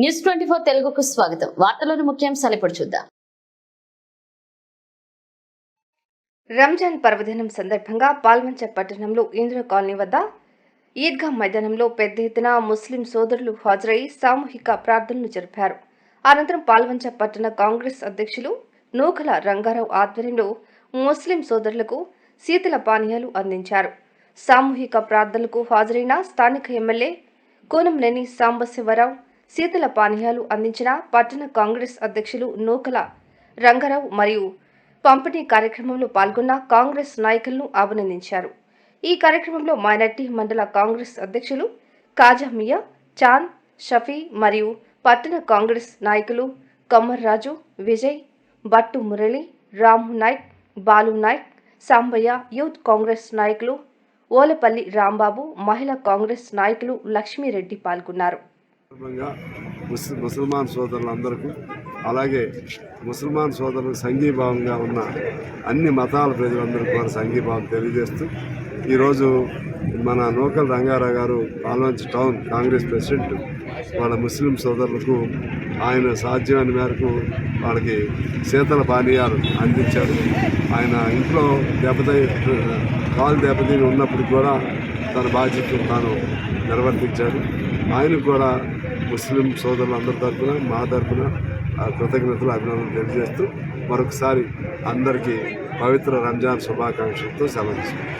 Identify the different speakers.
Speaker 1: News twenty four తెలుగుకు స్వాగతం. వార్తలోని ముఖ్యాంశాలు ఇప్పుడు చూద్దాం.
Speaker 2: రంజాన్ పర్వదినం సందర్భంగా పాల్వంచ పట్టణంలో ఇందిరా కాలనీ వద్ద ఈద్గా మైదానంలో పెద్ద ఎత్తున ముస్లిం సోదరులు హాజరై సామూహిక ప్రార్థనలు జరిపారు. అనంతరం పాల్వంచ పట్టణ కాంగ్రెస్ అధ్యక్షులు నూకల రంగారావు ఆధ్వర్యంలో ముస్లిం సోదరులకు శీతల పానీయాలు అందించారు. సామూహిక ప్రార్థనలకు హాజరైన స్థానిక ఎమ్మెల్యే కూనంనేని సాంబశివరావు శీతల పానీయాలు అందించిన పట్టణ కాంగ్రెస్ అధ్యక్షులు నూకల రంగారావు మరియు పంపిణీ కార్యక్రమంలో పాల్గొన్న కాంగ్రెస్ నాయకులను అభినందించారు. ఈ కార్యక్రమంలో మైనార్టీ మండల కాంగ్రెస్ అధ్యక్షులు కాజమియా చాంద్ షఫీ మరియు పట్టణ కాంగ్రెస్ నాయకులు కమ్మర్రాజు విజయ్ బట్టు మురళి రాము నాయక్ బాలు నాయక్ సాంబయ్య యూత్ కాంగ్రెస్ నాయకులు ఓలపల్లి రాంబాబు మహిళా కాంగ్రెస్ నాయకులు లక్ష్మీరెడ్డి పాల్గొన్నారు.
Speaker 3: సందర్భంగా ముస్ ముసల్మాన్ సోదరులందరికీ అలాగే ముసల్మాన్ సోదరులకు సంఘీభావంగా ఉన్న అన్ని మతాల ప్రజలందరికీ కూడా సంఘీభావం తెలియజేస్తూ ఈరోజు మన నూకల్ రంగారావు గారు పాల్వంచ్ టౌన్ కాంగ్రెస్ ప్రెసిడెంట్ వాళ్ళ ముస్లిం సోదరులకు ఆయన సాధ్యమైన మేరకు వాళ్ళకి శీతల పానీయాలు అందించారు. ఆయన ఇంట్లో దెబ్బతి కాలు దెబ్బతిని ఉన్నప్పుడు కూడా తన బాధ్యతను తాను నిర్వర్తించారు. ఆయనకు కూడా ముస్లిం సోదరులందరి తరఫున మా తరఫున కృతజ్ఞతలు అభినందనలు తెలియజేస్తూ మరొకసారి అందరికీ పవిత్ర రంజాన్ శుభాకాంక్షలతో సెలవు